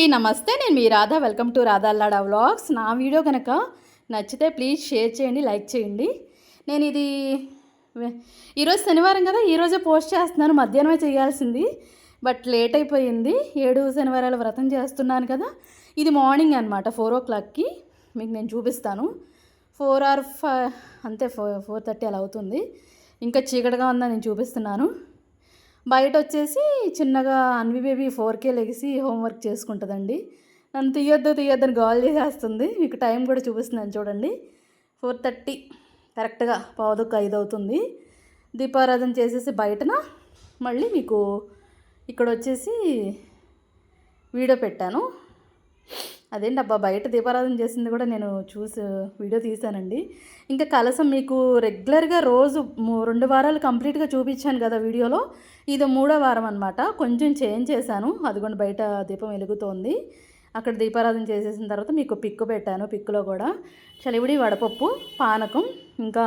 అండి నమస్తే నేను మీ Radha. Welcome to Radha Allada vlogs నా వీడియో కనుక నచ్చితే ప్లీజ్ షేర్ చేయండి లైక్ చేయండి. నేను ఇది ఈరోజు శనివారం కదా ఈరోజే పోస్ట్ చేస్తున్నాను. మధ్యాహ్నమే చేయాల్సింది బట్ లేట్ అయిపోయింది. ఏడు శనివారాలు వ్రతం చేస్తున్నాను కదా. ఇది మార్నింగ్ అనమాట ఫోర్ ఓ క్లాక్కి మీకు నేను చూపిస్తాను. ఫోర్ ఆర్ ఫైవ్ అంతే ఫోర్ ఫోర్ థర్టీ అలా అవుతుంది. ఇంకా చీకటిగా ఉందని నేను చూపిస్తున్నాను. బయట వచ్చేసి చిన్నగా అన్వి బేబీ ఫోర్కే లెగిసి హోంవర్క్ చేసుకుంటుందండి. నన్ను తీయొద్దు తీయొద్దని గాల్ చేసేస్తుంది. మీకు టైం కూడా చూపిస్తున్నాను చూడండి. ఫోర్ థర్టీ కరెక్ట్గా పావుదొక్క ఐదు అవుతుంది. దీపారాధన చేసేసి బయటన మళ్ళీ మీకు ఇక్కడ వచ్చేసి వీడియో పెట్టాను. అదేంటి అబ్బా బయట దీపారాధన చేసింది కూడా నేను చూసి వీడియో తీశానండి. ఇంకా కలసం మీకు రెగ్యులర్గా రోజు రెండు వారాలు కంప్లీట్గా చూపించాను కదా వీడియోలో. ఇది మూడో వారం అనమాట కొంచెం చేంజ్ చేశాను. అదిగోండి బయట దీపం వెలుగుతోంది. అక్కడ దీపారాధన చేసేసిన తర్వాత మీకు పిక్కు పెట్టాను పిక్కులో కూడా. చలివిడి వడపప్పు పానకం ఇంకా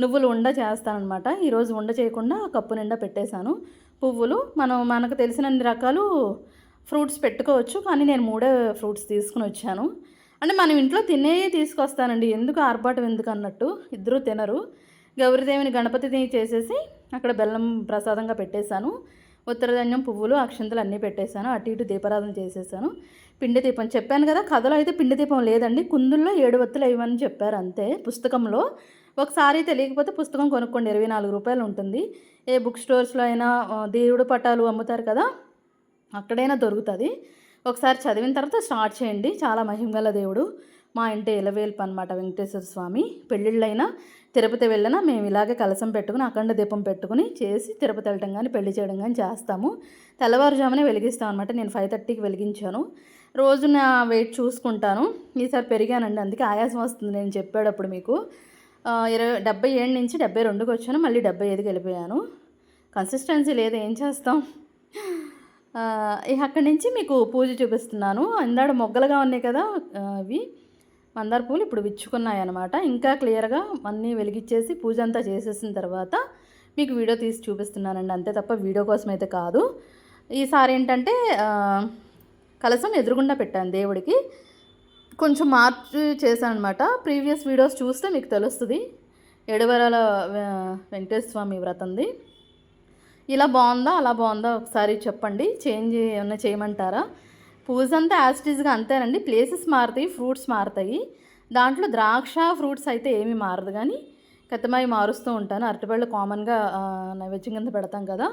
నువ్వులు ఉండ చేస్తానమాట ఈరోజు ఉండ చేయకుండా కప్పు నిండా పెట్టేశాను. పువ్వులు మనం మనకు తెలిసినన్ని రకాలు ఫ్రూట్స్ పెట్టుకోవచ్చు కానీ నేను మూడే ఫ్రూట్స్ తీసుకుని వచ్చాను. అంటే మనం ఇంట్లో తినే తీసుకొస్తానండి. ఎందుకు ఆర్భాటం ఎందుకు అన్నట్టు ఇద్దరూ తినరు. గౌరీదేవిని గణపతిని చేసేసి అక్కడ బెల్లం ప్రసాదంగా పెట్టేశాను. ఉత్తరధాన్యం పువ్వులు అక్షంతలు అన్నీ పెట్టేశాను. అటు ఇటు దీపారాధన చేసేసాను పిండి దీపం చెప్పాను కదా కథలో అయితే పిండి దీపం లేదండి. కుందుల్లో ఏడు వత్తులు ఇవ్వని చెప్పారు అంతే. పుస్తకంలో ఒకసారి తెలియకపోతే పుస్తకం కొనుక్కోండి. ఇరవై నాలుగు రూపాయలు ఉంటుంది. ఏ బుక్ స్టోర్స్లో అయినా దేవుడు పటాలు అమ్ముతారు కదా అక్కడైనా దొరుకుతుంది. ఒకసారి చదివిన తర్వాత స్టార్ట్ చేయండి. చాలా మహిమగల దేవుడు. మా ఇంటి ఎలవేల్పు అనమాట వెంకటేశ్వర స్వామి. పెళ్ళిళ్ళైనా తిరుపతి వెళ్ళినా మేము ఇలాగే కలసం పెట్టుకుని అఖండ దీపం పెట్టుకుని చేసి తిరుపతి వెళ్ళటం కానీ పెళ్ళి చేయడం కానీ చేస్తాము. తెల్లవారుజామునే వెలిగిస్తాం అనమాట నేను ఫైవ్ థర్టీకి వెలిగించాను. రోజు నా వెయిట్ చూసుకుంటాను. ఈసారి పెరిగానండి. అందుకే ఆయాసం వస్తుంది నేను చెప్పేటప్పుడు మీకు. ఇరవై డెబ్బై ఏడు నుంచి డెబ్బై రెండుకి వచ్చాను. మళ్ళీ డెబ్బై ఐదుకి వెళ్ళిపోయాను. కన్సిస్టెన్సీ లేదు. ఏం చేస్తాం? అక్కడి నుంచి మీకు పూజ చూపిస్తున్నాను. ఇందాడ మొగ్గలుగా ఉన్నాయి కదా అవి. మందార పూలు ఇప్పుడు విచ్చుకున్నాయి అనమాట ఇంకా క్లియర్గా అన్నీ వెలిగించేసి పూజ అంతా చేసేసిన తర్వాత మీకు వీడియో తీసి చూపిస్తున్నానండి. అంతే తప్ప వీడియో కోసం అయితే కాదు. ఈసారి ఏంటంటే కలసం ఎదురుగుండా పెట్టాను దేవుడికి. కొంచెం మార్చి చేశాను అనమాట ప్రీవియస్ వీడియోస్ చూస్తే మీకు తెలుస్తుంది. ఎడవరాల వె- వెంకటేశ్వర స్వామి వ్రతంది. ఇలా బాగుందా అలా బాగుందా ఒకసారి చెప్పండి. చేంజ్ ఏమన్నా చేయమంటారా? పూజ అంతా యాస్టీజ్గా అంతేనండి. ప్లేసెస్ మారుతాయి ఫ్రూట్స్ మారుతాయి. దాంట్లో ద్రాక్ష ఫ్రూట్స్ అయితే ఏమీ మారదు కానీ కత్తమాయి మారుస్తూ ఉంటాను. అరటిపళ్ళు కామన్గా నైవేద్యం కింద పెడతాం కదా.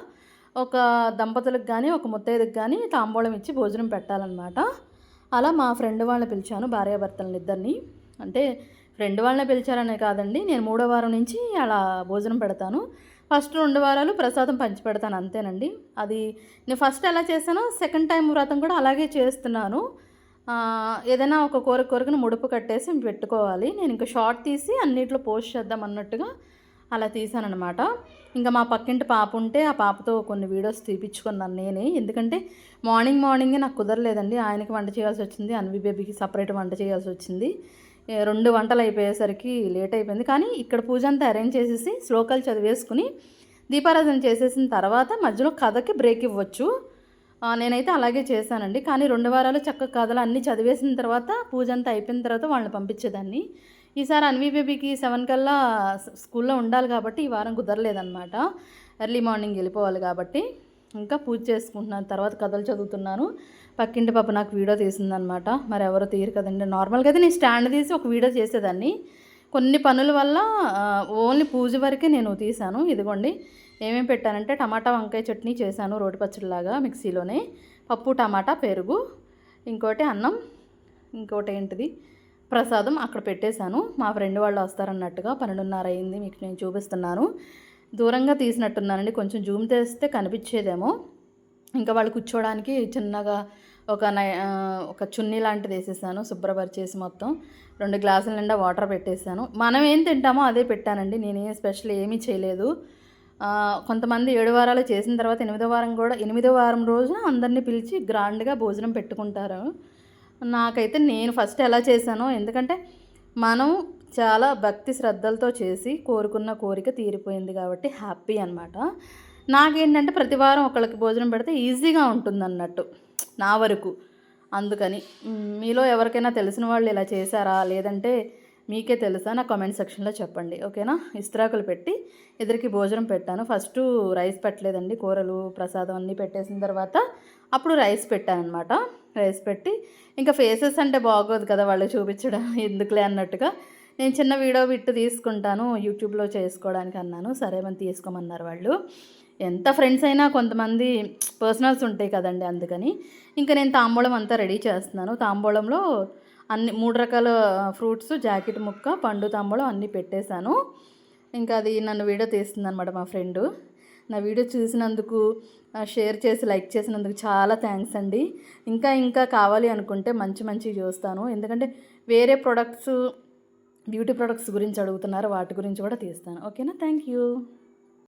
ఒక దంపతులకు కానీ ఒక ముత్తైదుకి కానీ తాంబూలం ఇచ్చి భోజనం పెట్టాలన్నమాట. అలా మా ఫ్రెండ్ వాళ్ళని పిలిచాను భార్యాభర్తలను ఇద్దరిని. అంటే ఫ్రెండ్ వాళ్ళని పిలిచారనే కాదండి నేను మూడో వారం నుంచి అలా భోజనం పెడతాను. ఫస్ట్ రెండు వారాలు ప్రసాదం పంచిపెడతాను అంతేనండి. అది నేను ఫస్ట్ ఎలా చేశానో సెకండ్ టైం వ్రతం కూడా అలాగే చేస్తున్నాను. ఏదైనా ఒక కూర కూరకుని ముడుపు కట్టేసి పెట్టుకోవాలి. నేను ఇంకా షార్ట్ తీసి అన్నిట్లో పోస్ట్ చేద్దాం అన్నట్టుగా అలా తీసానమాట ఇంకా మా పక్కింటి పాప ఉంటే ఆ పాపతో కొన్ని వీడియోస్ తీపిచ్చుకున్నాను నేనే. ఎందుకంటే మార్నింగ్ మార్నింగే నాకు కుదరలేదండి. ఆయనకి వంట చేయాల్సి వచ్చింది అన్వి బేబీకి సపరేట్ వంట చేయాల్సి వచ్చింది. రెండు వంటలు అయిపోయేసరికి లేట్ అయిపోయింది. కానీ ఇక్కడ పూజ అంతా అరేంజ్ చేసేసి శ్లోకాలు చదివేసుకుని దీపారాధన చేసేసిన తర్వాత మధ్యలో కథకి బ్రేక్ ఇవ్వచ్చు. నేనైతే అలాగే చేశానండి. కానీ రెండు వారాలు చక్కగా కథలు అన్నీ చదివేసిన తర్వాత పూజ అంతా అయిపోయిన తర్వాత వాళ్ళని పంపించేదాన్ని. ఈసారి అన్వి బేబీకి సెవెన్ కల్లా స్కూల్లో ఉండాలి కాబట్టి ఈ వారం కుదరలేదన్నమాట. ఎర్లీ మార్నింగ్ వెళ్ళిపోవాలి కాబట్టి. ఇంకా పూజ చేసుకుంటున్నాను. తర్వాత కథలు చదువుతున్నాను. పక్కింటి పాప నాకు వీడియో తీసిందనమాట. మరి ఎవరు తీయరు కదండి. నార్మల్గా అయితే నేను స్టాండ్ తీసి ఒక వీడియో చేసేదాన్ని. కొన్ని పనుల వల్ల ఓన్లీ పూజ వరకే నేను తీశాను. ఇదిగోండి. ఏమేమి పెట్టానంటే టమాటా వంకాయ చట్నీ చేశాను రోటి పచ్చడిలాగా మిక్సీలోనే. పప్పు టమాటా పెరుగు ఇంకోటి అన్నం ఇంకోటి ఏంటిది? ప్రసాదం అక్కడ పెట్టేశాను. మా ఫ్రెండ్ వాళ్ళు వస్తారన్నట్టుగా పన్నెండున్నర అయింది. మీకు నేను చూపిస్తున్నాను. దూరంగా తీసినట్టున్నానండి. కొంచెం జూమ్ చేస్తే కనిపించేదేమో. ఇంకా వాళ్ళు కూర్చోవడానికి చిన్నగా ఒక నై ఒక చున్నీ లాంటిది వేసేసాను శుభ్రపరిచేసి మొత్తం. రెండు గ్లాసుల నిండా వాటర్ పెట్టేశాను మనం ఏం తింటామో అదే పెట్టానండి. నేనేం స్పెషల్ ఏమీ చేయలేదు. కొంతమంది ఏడు వారాలు చేసిన తర్వాత ఎనిమిదో వారం కూడా ఎనిమిదో వారం రోజున అందరినీ పిలిచి గ్రాండ్గా భోజనం పెట్టుకుంటారు. నాకైతే నేను ఫస్ట్ ఎలా చేశానో ఎందుకంటే మనం చాలా భక్తి శ్రద్ధలతో చేసి కోరుకున్న కోరిక తీరిపోయింది కాబట్టి హ్యాపీ అనమాట నాకేంటంటే ప్రతి వారం ఒకళ్ళకి భోజనం పెడితే ఈజీగా ఉంటుంది అన్నట్టు నా వరకు. అందుకని మీలో ఎవరికైనా తెలిసిన వాళ్ళు ఇలా చేశారా? లేదంటే మీకే తెలుసా? నా కామెంట్ సెక్షన్లో చెప్పండి. ఓకేనా? ఇస్త్రాకులు పెట్టి ఇద్దరికి భోజనం పెట్టాను. ఫస్ట్ రైస్ పెట్టలేదండి. కూరలు ప్రసాదం అన్నీ పెట్టేసిన తర్వాత అప్పుడు రైస్ పెట్టాను అనమాట రైస్ పెట్టి ఇంకా ఫేసెస్ అంటే బాగోదు కదా వాళ్ళు చూపించడం. ఎందుకులే అన్నట్టుగా నేను చిన్న వీడియో విట్టు తీసుకుంటాను యూట్యూబ్లో చేసుకోవడానికి అన్నాను. సరేమని తీసుకోమన్నారు వాళ్ళు. ఎంత ఫ్రెండ్స్ అయినా కొంతమంది పర్సనల్స్ ఉంటాయి కదండి అందుకని. ఇంకా నేను తాంబూలం అంతా రెడీ చేస్తున్నాను. తాంబూలంలో అన్ని మూడు రకాల ఫ్రూట్స్ జాకెట్ ముక్క పండు తాంబూలం అన్నీ పెట్టేశాను. ఇంకా అది నన్ను వీడియో తీస్తుంది అనమాట మా ఫ్రెండు. నా వీడియో చూసినందుకు షేర్ చేసి లైక్ చేసినందుకు చాలా థ్యాంక్స్ అండి. ఇంకా ఇంకా కావాలి అనుకుంటే మంచి మంచి చూస్తాను. ఎందుకంటే వేరే ప్రొడక్ట్స్ బ్యూటీ ప్రొడక్ట్స్ గురించి అడుగుతున్నారు వాటి గురించి కూడా తీస్తాను. ఓకేనా? Thank you.